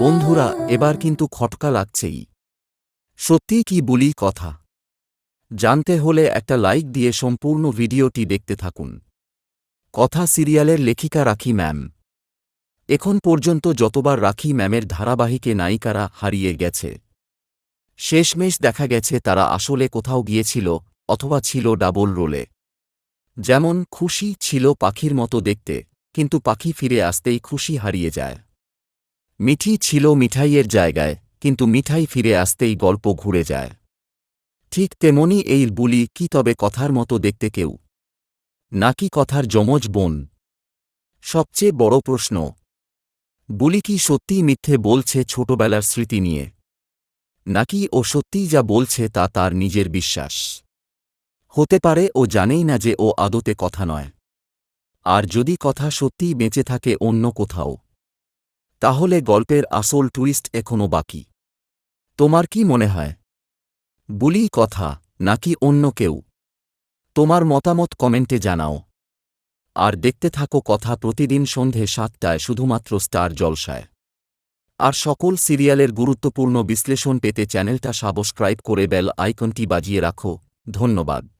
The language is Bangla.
বন্ধুরা, এবার কিন্তু খটকা লাগছেই। সত্যি কি বলি কথা? জানতে হলে একটা লাইক দিয়ে সম্পূর্ণ ভিডিওটি দেখতে থাকুন। কথা সিরিয়ালের লেখিকা রাখি ম্যাম। এখন পর্যন্ত যতবার রাখি ম্যামের ধারাবাহিকে নায়িকারা হারিয়ে গেছে। শেষমেশ দেখা গেছে তারা আসলে কোথাও গিয়েছিল অথবা ছিল ডাবল রোলে। যেমন, খুশি ছিল পাখির মতো দেখতে, কিন্তু পাখি ফিরে আসতেই খুশি হারিয়ে যায়। মিঠি ছিল মিঠাইয়ের জায়গায়, কিন্তু মিঠাই ফিরে আসতেই গল্প ঘুরে যায়। ঠিক তেমনি এই বুলি কি তবে কথার মতো দেখতে কেউ? নাকি কথার যমজ বোন? সবচেয়ে বড় প্রশ্ন। বুলি কি সত্যিই মিথ্যে বলছে ছোটবেলার স্মৃতি নিয়ে? নাকি ও সত্যিই যা বলছে তা তার নিজের বিশ্বাস? হতে পারে ও জানেই না যে ও আদতে কথা নয়। আর যদি কথা সত্যিই বেঁচে থাকে অন্য কোথাও। তাহলে গল্পের আসল টুইস্ট এখনও বাকি। তোমার কি মনে হয়? বুলি কথা, নাকি অন্য কেউ? তোমার মতামত কমেন্টে জানাও। আর দেখতে থাকো কথা প্রতিদিন সন্ধে সাতটায় শুধুমাত্র স্টার জলসায়। আর সকল সিরিয়ালের গুরুত্বপূর্ণ বিশ্লেষণ পেতে চ্যানেলটা সাবস্ক্রাইব করে বেল আইকনটি বাজিয়ে রাখো। ধন্যবাদ।